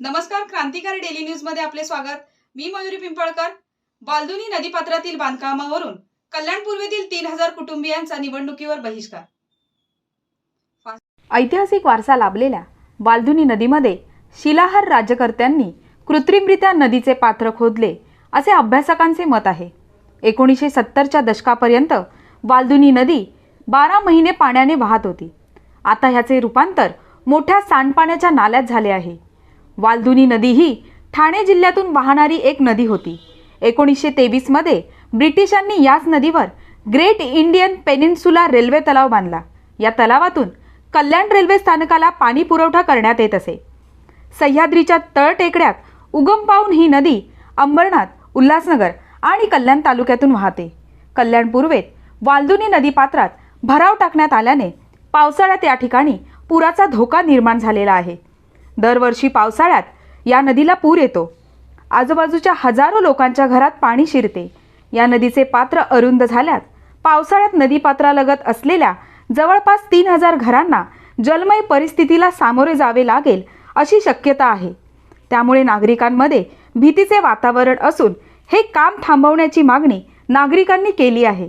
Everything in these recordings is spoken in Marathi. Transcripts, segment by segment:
नमस्कार क्रांतिकारी डेली न्यूजमध्ये आपले स्वागत. मी मयुरी पिंपळकर. बालदुनी नदीपात्रातील बांधकामावरून कल्याण पूर्वेतील तीन हजार कुटुंबियांचा निवडणुकीवर बहिष्कार. ऐतिहासिक वारसा लाभलेल्या बालदुनी नदीमध्ये शिलाहार राज्यकर्त्यांनी कृत्रिमरित्या नदीचे पात्र खोदले असे अभ्यासकांचे मत आहे. एकोणीसशे सत्तरच्या दशकापर्यंत बालदुनी नदी बारा महिने पाण्याने वाहत होती. आता ह्याचे रूपांतर मोठ्या सांडपाण्याच्या नाल्यात झाले आहे. वालदुनी नदी ही ठाणे जिल्ह्यातून वाहणारी एक नदी होती. एकोणीसशे तेवीसमध्ये ब्रिटिशांनी याच नदीवर ग्रेट इंडियन पेनिन्सुला रेल्वे तलाव बांधला. या तलावातून कल्याण रेल्वे स्थानकाला पाणी पुरवठा करण्यात येत असे. सह्याद्रीच्या तळ टेकड्यात उगम पाहून ही नदी अंबरनाथ उल्हासनगर आणि कल्याण तालुक्यातून वाहते. कल्याण पूर्वेत वालदुनी नदीपात्रात भराव टाकण्यात आल्याने पावसाळ्यात या ठिकाणी पुराचा धोका निर्माण झालेला आहे. दरवर्षी पावसाळ्यात या नदीला पूर येतो. आजूबाजूच्या हजारो लोकांच्या घरात पाणी शिरते. या नदीचे पात्र अरुंद झाल्यास पावसाळ्यात नदीपात्रालगत असलेल्या जवळपास तीन हजार घरांना जलमय परिस्थितीला सामोरे जावे लागेल अशी शक्यता आहे. त्यामुळे नागरिकांमध्ये भीतीचे वातावरण असून हे काम थांबवण्याची मागणी नागरिकांनी केली आहे.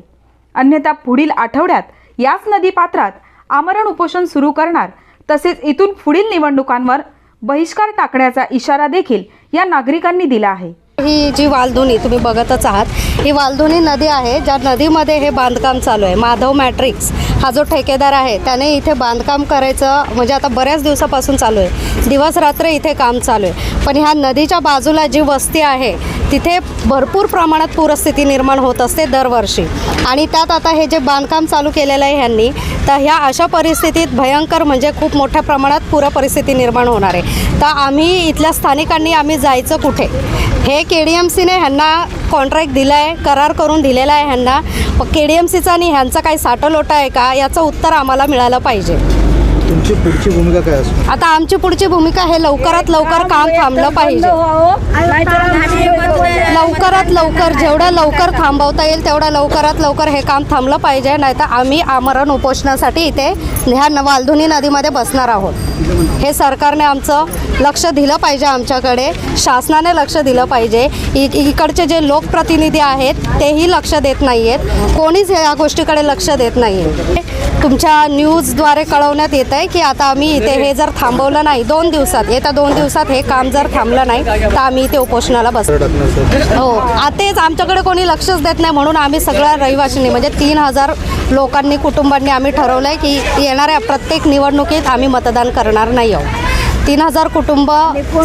अन्यथा पुढील आठवड्यात याच नदीपात्रात आमरण उपोषण सुरू करणार तसेच इथून पुढील निवडणुकांवर बहिष्कार टाकण्याचा इशारा देखील या नागरिकांनी दिला आहे. ही जी वालधुनी तुम्ही बघतच आहात ही वालधुनी नदी आहे ज्या नदीमध्ये हे बांधकाम चालू आहे. माधव मॅट्रिक्स हा जो ठेकेदार आहे त्याने इथे बांधकाम करायचं म्हणजे आता बऱ्याच दिवसापासून चालू आहे. दिवस रात्र इथे काम चालू आहे. पण ह्या नदीच्या बाजूला जी वस्ती आहे तिथे भरपूर प्रमाणात पूरस्थिती निर्माण होत असते दरवर्षी. आणि त्यात आता हे जे बांधकाम चालू केलेलं आहे ह्यांनी तर ह्या अशा परिस्थितीत भयंकर म्हणजे खूप मोठ्या प्रमाणात पूर परिस्थिती निर्माण होणार आहे. तर आम्ही इथल्या स्थानिकांनी आम्ही जायचं कुठे? हे के डी एम सीने ह्यांना कॉन्ट्रॅक्ट दिलं आहे करार करून दिलेला आहे ह्यांना. के डी एम सीचा आणि ह्यांचा काही साठवलोटा आहे का याचं उत्तर आम्हाला मिळालं पाहिजे. तुमची पुढची भूमिका काय असणार आता आमची पुढची भूमिका हे लवकरात लवकर काम थांबलं पाहिजे. लवकरात लवकर जेवढं लवकर थांबवता येईल तेवढं लवकरात लवकर हे काम थांबलं पाहिजे. नाही तर आम्ही आमरण उपोषणासाठी इथे ह्या न- वालधुनी नदीमध्ये बसणार आहोत. हे सरकारने आमचं लक्ष दिलं पाहिजे आमच्याकडे. शासनाने लक्ष दिलं पाहिजे. इ इकडचे जे लोकप्रतिनिधी आहेत तेही लक्ष देत नाही आहेत कोणीच या गोष्टीकडे लक्ष देत नाही आहे तुमच्या न्यूजद्वारे कळवण्यात येत आहे की आता आम्ही इथे हे जर थांबवलं नाही दोन दिवसात येत्या दोन दिवसात हे काम जर थांबलं नाही तर आम्ही इथे उपोषणाला बस टाकण्यासाठी हो आतेच आमच्याकडे कोणी लक्षच देत नाही म्हणून आम्ही सगळ्या रहिवाशांनी म्हणजे तीन हजार लोकांनी कुटुंबांनी आम्ही ठरवलं आहे की येणाऱ्या प्रत्येक निवडणुकीत आम्ही मतदान करणार नाही आहोत. तीन हजार कुटुंब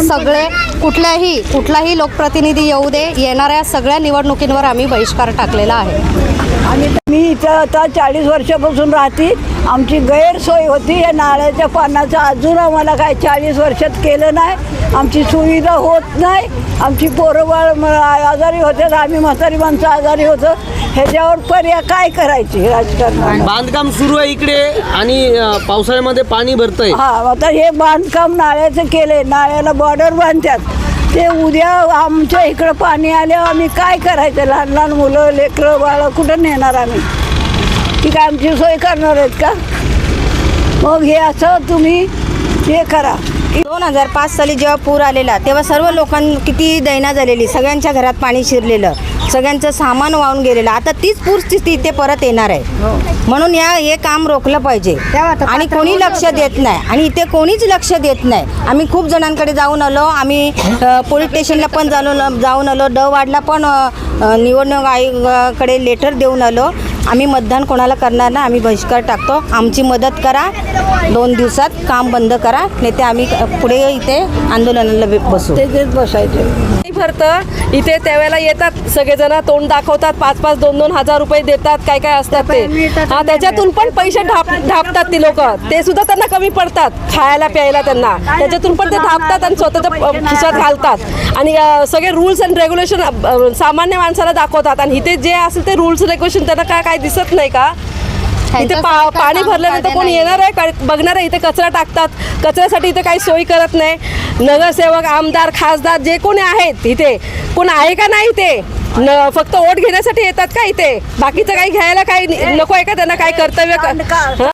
सगळे कुठल्याही कुठलाही लोकप्रतिनिधी येऊ दे येणाऱ्या सगळ्या निवडणुकींवर आम्ही बहिष्कार टाकलेला आहे. आणि मी इथं आता चाळीस वर्षापासून राहते. आमची गैरसोय होती या नाळ्याच्या पाण्याचं अजून आम्हाला काय चाळीस वर्षात केलं नाही. आमची सुविधा होत नाही. आमची पोरं बाळ म- आजारी होते आम्ही म्हातारी माणसं आजारी होतं. ह्याच्यावर पर्याय काय करायची राजकारणात बांधकाम सुरू आहे इकडे आणि पावसाळ्यामध्ये पाणी भरतंय. हा आता हे बांधकाम नाळ्याचं केले नाळ्याला बॉर्डर बांधतात. ते उद्या आमच्या इकडं पाणी आल्यावर आम्ही काय करायचं? लहान लहान मुलं लेकरं बाळं कुठं नेणार आम्ही? ती काय आमची सोय करणार आहेत का? मग हे असं तुम्ही हे करा. दोन हजार पाच साली जेव्हा पूर आलेला तेव्हा सर्व लोकां किती दैना झालेली सगळ्यांच्या घरात पाणी शिरलेलं. सगळ्यांचं सामान वाहून गेलेलं. आता तीच पूरस्थिती इथे परत येणार आहे. म्हणून या हे काम रोखलं पाहिजे. आणि कोणी लक्ष देत नाही. आणि इथे कोणीच लक्ष देत नाही. आम्ही खूप जणांकडे जाऊन आलो. आम्ही पोलीस स्टेशनला पण जाऊन जाऊन आलो. ड वार्डला पण निवडणूक आयोगाकडे लेटर देऊन आलो. आम्ही मतदान कोणाला करणार ना आम्ही बहिष्कार टाकतो. आमची मदत करा. दोन दिवसात काम बंद करा. नाही ते आम्ही पुढे इथे आंदोलनाला बसू. तेच बसायचं. पाणी भरतं. इथे त्यावेळेला येतात सगळेजण तोंड दाखवतात पाच पाच दोन दोन हजार रुपये देतात काय काय असतात ते. हा त्याच्यातून पण पैसे ढाप ढापतात ती लोक. ते सुद्धा त्यांना कमी पडतात खायला प्यायला त्यांना. त्याच्यातून पण ते ढापतात आणि स्वतःच्या खिशात घालतात. आणि सगळे रूल्स अँड रेग्युलेशन सामान्य माणसाला दाखवतात. आणि इथे जे असेल ते रूल्स रेग्युलेशन त्यांना काय काय दिसत नाही का? इथे पा पाणी भरल्यानंतर कोणी येणार आहे? बघणार आहे इथे कचरा टाकतात. कचऱ्यासाठी इथे काही सोयी करत नाही. नगरसेवक आमदार खासदार जे कोणी आहेत इथे कोण आहे का नाही इथे? न फक्त ओट घेण्यासाठी येतात का इथे? बाकीचं काही घ्यायला काही नको आहे का त्यांना? काही कर्तव्य क-?